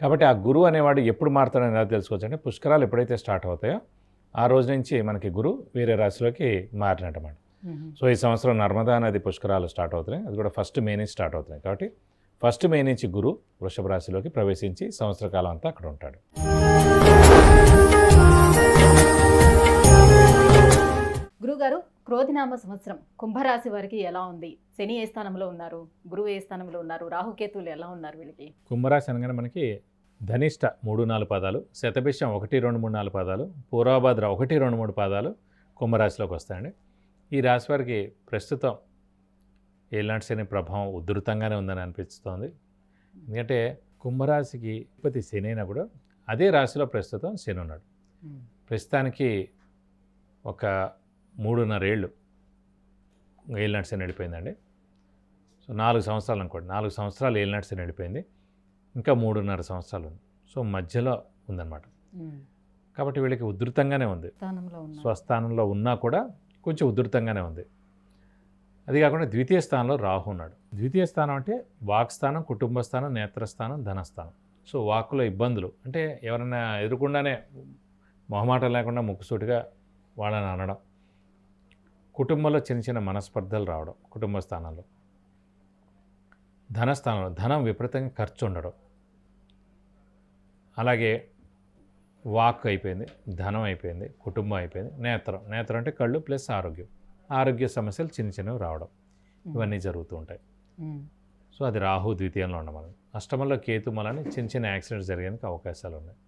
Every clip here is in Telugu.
కాబట్టి ఆ గురువు అనేవాడు ఎప్పుడు మారుతాడని ఎలా తెలుసుకోవచ్చు అంటే పుష్కరాలు ఎప్పుడైతే స్టార్ట్ అవుతాయో ఆ రోజు నుంచి మనకి గురువు వేరే రాశిలోకి మారినట్టమాట. సో ఈ సంవత్సరం నర్మదా నది పుష్కరాలు స్టార్ట్ అవుతున్నాయి. అది కూడా ఫస్ట్ మే నుంచి స్టార్ట్ అవుతున్నాయి. కాబట్టి ఫస్ట్ మే నుంచి గురు వృషభ రాశిలోకి ప్రవేశించి సంవత్సర కాలం అంతా అక్కడ ఉంటాడు. గురుగారు క్రోధినామ సంవత్సరం కుంభరాశి వారికి ఎలా ఉంది? శని ఏ స్థానంలో ఉన్నారు? గురువు ఏ స్థానంలో ఉన్నారు? రాహుకేతువులు ఎలా ఉన్నారు వీళ్ళకి? కుంభరాశి అనగానే మనకి ధనిష్ట మూడు నాలుగు పాదాలు శతభిషం ఒకటి రెండు మూడు నాలుగు పాదాలు పూర్వభద్ర ఒకటి రెండు మూడు పాదాలు కుంభరాశిలోకి వస్తాయండి. ఈ రాశి వారికి ప్రస్తుతం ఏలాంటి శని ప్రభావం ఉధృతంగానే ఉందని అనిపిస్తోంది. ఎందుకంటే కుంభరాశికి ప్రతి శని అయినా కూడా అదే రాశిలో ప్రస్తుతం శని ఉన్నాడు. ప్రస్తుతానికి ఒక మూడున్నర ఏళ్ళు శని వెళ్ళిపోయిందండి. సో నాలుగు సంవత్సరాలు అనుకోండి. నాలుగు సంవత్సరాలు ఏలినాటి శని వెళ్ళిపోయింది. ఇంకా మూడున్నర సంవత్సరాలు ఉంది. సో మధ్యలో ఉందన్నమాట. కాబట్టి వీళ్ళకి ఉధృతంగానే ఉంది. స్వస్థానంలో ఉన్నా కూడా కొంచెం ఉధృతంగానే ఉంది. అది కాకుండా ద్వితీయ స్థానంలో రాహు ఉన్నాడు. ద్వితీయ స్థానం అంటే వాక్ స్థానం కుటుంబ స్థానం నేత్రస్థానం ధనస్థానం సో వాక్కులో ఇబ్బందులు. అంటే ఎవరైనా ఎదురుకుండానే మొహమాటం లేకుండా ముక్కుసూటిగా వాళ్ళని అనడం. కుటుంబంలో చిన్న చిన్న మనస్పర్ధలు రావడం కుటుంబ స్థానంలో ధనస్థానంలో ధనం విపరీతంగా ఖర్చు ఉండడం. అలాగే వాక్ అయిపోయింది ధనం అయిపోయింది కుటుంబం అయిపోయింది నేత్రం. నేత్రం అంటే కళ్ళు ప్లస్ ఆరోగ్యం. ఆరోగ్య సమస్యలు చిన్న చిన్నవి రావడం. ఇవన్నీ జరుగుతూ ఉంటాయి. సో అది రాహు ద్వితీయంలో ఉండమని అష్టమంలో కేతు మలని చిన్న చిన్న యాక్సిడెంట్స్ జరిగేందుకు అవకాశాలు ఉన్నాయి.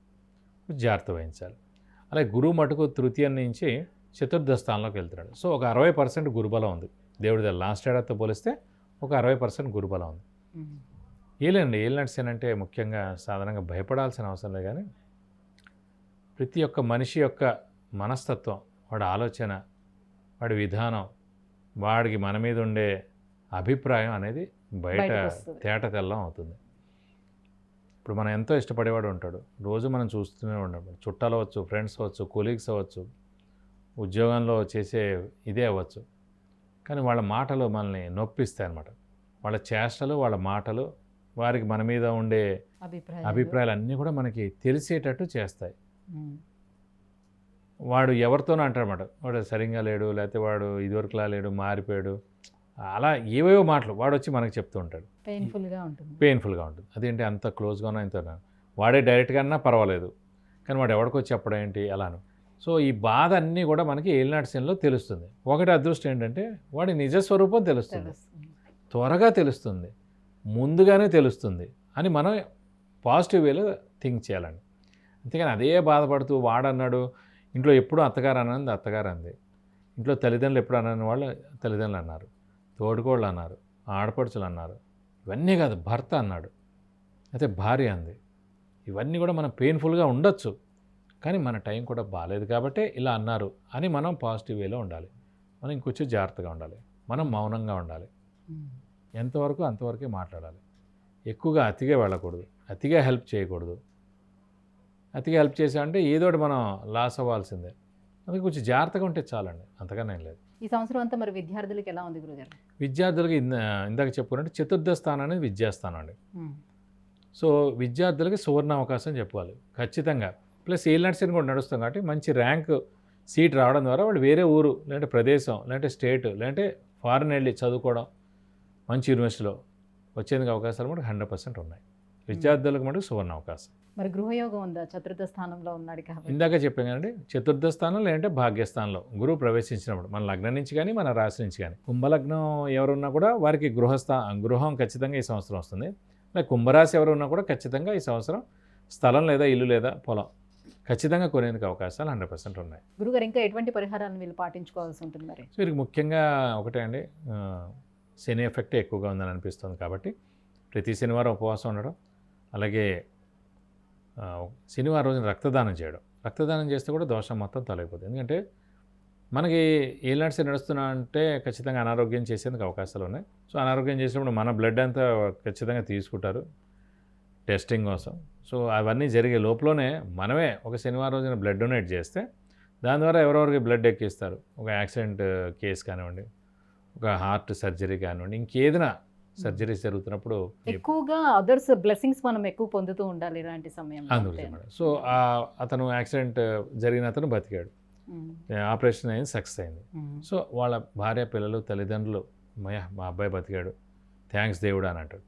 జాగ్రత్త వహించాలి. అలాగే గురువు మటుకు తృతీయం నుంచి చతుర్థ స్థానంలోకి వెళ్తున్నాడు. సో ఒక అరవై పర్సెంట్ గురుబలం ఉంది. దేవుడి లాస్ట్ ఏడాదితో పోలిస్తే ఒక అరవై పర్సెంట్ గురుబలం ఉంది. ఏలేండి ఏలినట్స్ అంటే ముఖ్యంగా సాధారణంగా భయపడాల్సిన అవసరం లేదు కానీ ప్రతి ఒక్క మనిషి యొక్క మనస్తత్వం వాడి ఆలోచన వాడి విధానం వాడికి మన మీద ఉండే అభిప్రాయం అనేది బయట. తేట తెల్లం అవుతుంది. ఇప్పుడు మనం ఎంతో ఇష్టపడేవాడు ఉంటాడు. రోజు మనం చూస్తూనే ఉండడం చుట్టాలు అవ్వచ్చు ఫ్రెండ్స్ అవ్వచ్చు కొలీగ్స్ అవ్వచ్చు ఉద్యోగంలో చేసే ఇదే అవ్వచ్చు. కానీ వాళ్ళ మాటలు మనల్ని నొప్పిస్తాయి అన్నమాట. వాళ్ళ చేష్టలు వాళ్ళ మాటలు వారికి మన మీద ఉండే అభిప్రాయాలు. అన్నీ కూడా మనకి తెలిసేటట్టు చేస్తాయి. వాడు ఎవరితోనో అంటాడనమాట వాడు సరిగ్గా లేడు లేకపోతే వాడు ఇదివరకులా లేడు మారిపోయాడు. అలా ఏవేవో మాటలు వాడు వచ్చి మనకి చెప్తూ ఉంటాడు. Painful గా ఉంటుంది. పెయిన్ఫుల్గా ఉంటుంది. అదేంటి అంత క్లోజ్గానో ఇంత వాడే డైరెక్ట్గా అన్నా పర్వాలేదు. కానీ వాడు ఎవడికో చెప్పడం ఏంటి? అలాను. సో ఈ బాధ అన్నీ కూడా మనకి ఏలినాటి సీన్లో తెలుస్తుంది. ఒకటి అదృష్టం ఏంటంటే వాడి నిజస్వరూపం తెలుస్తుంది. తెలుస్తుంది. త్వరగా తెలుస్తుంది. ముందుగానే తెలుస్తుంది అని మనం పాజిటివ్ వేలో థింక్ చేయాలండి. అంతేగాని అదే బాధపడుతూ వాడన్నాడు ఇంట్లో ఎప్పుడూ అత్తగారు అన్నది అత్తగారు అంది. ఇంట్లో తల్లిదండ్రులు ఎప్పుడు అన్నని వాళ్ళు తల్లిదండ్రులు అన్నారు. తోడుకోళ్ళు అన్నారు ఆడపడుచులు అన్నారు. ఇవన్నీ కాదు భర్త అన్నాడు. అయితే భార్య అంది. ఇవన్నీ కూడా మనం పెయిన్ఫుల్గా ఉండొచ్చు. కానీ మన టైం కూడా బాగాలేదు కాబట్టి ఇలా అన్నారు అని మనం పాజిటివ్ వేలో ఉండాలి. మనం ఇంకొంచెం జాగ్రత్తగా ఉండాలి. మనం మౌనంగా ఉండాలి. ఉమ్. ఎంతవరకు అంతవరకే మాట్లాడాలి. ఎక్కువగా అతిగా వెళ్ళకూడదు. అతిగా హెల్ప్ చేయకూడదు. అతిగా హెల్ప్ చేసామంటే ఏదో ఒకటి మనం లాస్ అవ్వాల్సిందే. అందుకే కొంచెం జాగ్రత్తగా ఉంటే చాలండి. అంతకన్నా ఏం లేదు. ఈ సంవత్సరం అంతా మరి విద్యార్థులకు ఎలా ఉంది గురుగారు? విద్యార్థులకి ఇంద- ఇందాక చెప్పుకున్నట్టు చతుర్థ స్థానం అనేది విద్యాస్థానం అండి. ఉమ్. సో విద్యార్థులకి సువర్ణ అవకాశం చెప్పుకోవాలి ఖచ్చితంగా. ప్లస్ ఏ నర్సరీ కూడా నడుస్తాం కాబట్టి మంచి ర్యాంక్ సీట్ రావడం ద్వారా వాళ్ళు వేరే ఊరు లేదంటే ప్రదేశం లేదంటే స్టేట్ లేదంటే ఫారెన్ వెళ్ళి చదువుకోవడం మంచి యూనివర్సిటీలో వచ్చేందుకు అవకాశాలు కూడా హండ్రెడ్ పర్సెంట్ ఉన్నాయి. విద్యార్థులకు మటుకు సువర్ణ అవకాశం. మరి గృహయోగం ఉందా? చతుర్థ స్థానంలో ఉన్నాడు కాబట్టి. ఇందాక చెప్పాను కదండి చతుర్థ స్థానం లేదంటే భాగ్యస్థానంలో గురువు ప్రవేశించినప్పుడు మన లగ్నం నుంచి కానీ మన రాశి నుంచి కానీ. కుంభలగ్నం ఎవరున్నా కూడా వారికి గృహస్థా గృహం ఖచ్చితంగా ఈ సంవత్సరం వస్తుంది. అలాగే కుంభరాశి ఎవరు ఉన్నా కూడా ఖచ్చితంగా ఈ సంవత్సరం స్థలం లేదా ఇల్లు లేదా పొలం. ఖచ్చితంగా కొనేందుకు అవకాశాలు హండ్రెడ్ పర్సెంట్ ఉన్నాయి. గురుగారు ఇంకా ఎటువంటి పరిహారాలను వీళ్ళు పాటించుకోవాల్సి ఉంటుంది మరి? సో వీరికి ముఖ్యంగా ఒకటే అండి శని ఎఫెక్ట్ ఎక్కువగా ఉందని అనిపిస్తుంది కాబట్టి ప్రతి శనివారం ఉపవాసం ఉండడం అలాగే శనివారం రోజున రక్తదానం చేయడం. రక్తదానం చేస్తే కూడా దోషం మొత్తం తొలగిపోతుంది. ఎందుకంటే మనకి ఏ నడిచి నడుస్తున్నా అంటే ఖచ్చితంగా అనారోగ్యం చేసేందుకు అవకాశాలు ఉన్నాయి. సో అనారోగ్యం చేసినప్పుడు మన బ్లడ్ అంతా ఖచ్చితంగా తీసుకుంటారు. టెస్టింగ్ కోసం. సో అవన్నీ జరిగే లోపలనే మనమే ఒక శనివారం రోజున బ్లడ్ డొనేట్ చేస్తే దాని ద్వారా ఎవరెవరికి బ్లడ్ ఎక్కిస్తారు? ఒక యాక్సిడెంట్ కేసు కానివ్వండి ఒక హార్ట్ సర్జరీ కానివ్వండి ఇంకేదైనా సర్జరీస్ జరుగుతున్నప్పుడు ఎక్కువగా అదర్స్ బ్లెస్సింగ్స్ మనం ఎక్కువ పొందుతూ ఉండాలి ఇలాంటి సమయంలో. అందులో మేడం సో అతను యాక్సిడెంట్ జరిగిన అతను బతికాడు. ఆపరేషన్ అయింది సక్సెస్ అయింది. సో వాళ్ళ భార్య పిల్లలు తల్లిదండ్రులు మయ మా అబ్బాయి బతికాడు. థ్యాంక్స్ దేవుడు అని అంటాడు.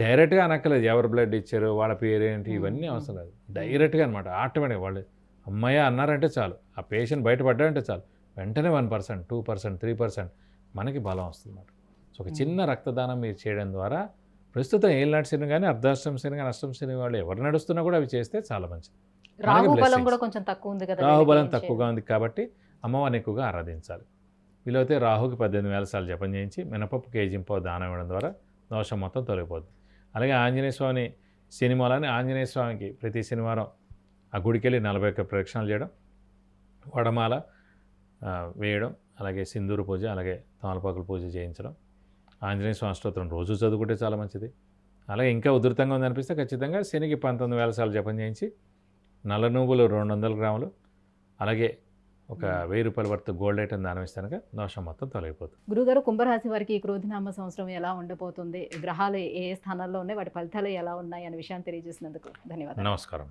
డైరెక్ట్గా అనక్కలేదు ఎవరు బ్లడ్ ఇచ్చారు వాళ్ళ పేరేంటి ఇవన్నీ అవసరం లేదు. డైరెక్ట్గా అనమాట ఆటోమేటిక్ వాళ్ళు అమ్మాయి అన్నారంటే చాలు. ఆ పేషెంట్ బయటపడ్డాడంటే చాలు. వెంటనే one percent two percent three percent మనకి బలం వస్తుంది అన్నమాట సో ఒక చిన్న రక్తదానం మీరు చేయడం ద్వారా ప్రస్తుతం ఏం నడిచిన కానీ అర్ధాష్టం శని కానీ అష్టం శని వాళ్ళు ఎవరు నడుస్తున్నా కూడా అవి చేస్తే చాలా మంచిది. రాహు బలం blessings. కూడా కొంచెం తక్కువ ఉంది కదా రాహుబలం తక్కువగా ఉంది కాబట్టి అమ్మవారిని ఎక్కువగా ఆరాధించాలి. వీలైతే రాహుకి పద్దెనిమిది వేల సార్లు జపం చేయించి మినపప్పు కేజీంపో దానం ఇవ్వడం ద్వారా దోషం మొత్తం తొలగిపోతుంది అలాగే ఆంజనేయ స్వామి సినిమాలని ఆంజనేయ స్వామికి ప్రతి శనివారం ఆ గుడికి వెళ్ళి నలభై ఒక్క ప్రదక్షిణాలు చేయడం వడమాల వేయడం అలాగే సింధూరు పూజ అలాగే తమలపాకుల పూజ చేయించడం ఆంజనేయ స్వామి స్తోత్రం రోజు చదువుకుంటే చాలా మంచిది. అలాగే ఇంకా ఉధృతంగా ఉందనిపిస్తే ఖచ్చితంగా శనికి పంతొమ్మిది వేల సార్లు జపం చేయించి నల్ల నువ్వులు రెండు వందల గ్రాములు అలాగే ఒక వెయ్యి రూపాయల వర్త్ గోల్డ్ ఐటమ్ దానం ఇస్తే కనుక దోషం మొత్తం తొలగిపోతుంది. గురుగారు కుంభరాశి వారికి ఈ క్రోధినామ సంవత్సరం ఎలా ఉండబోతుంది? గ్రహాలు ఏ ఏ స్థానాల్లో ఉన్నాయి? వాటి ఫలితాలు ఎలా ఉన్నాయి? అనే విషయాన్ని తెలియజేసినందుకు ధన్యవాదాలు. నమస్కారం.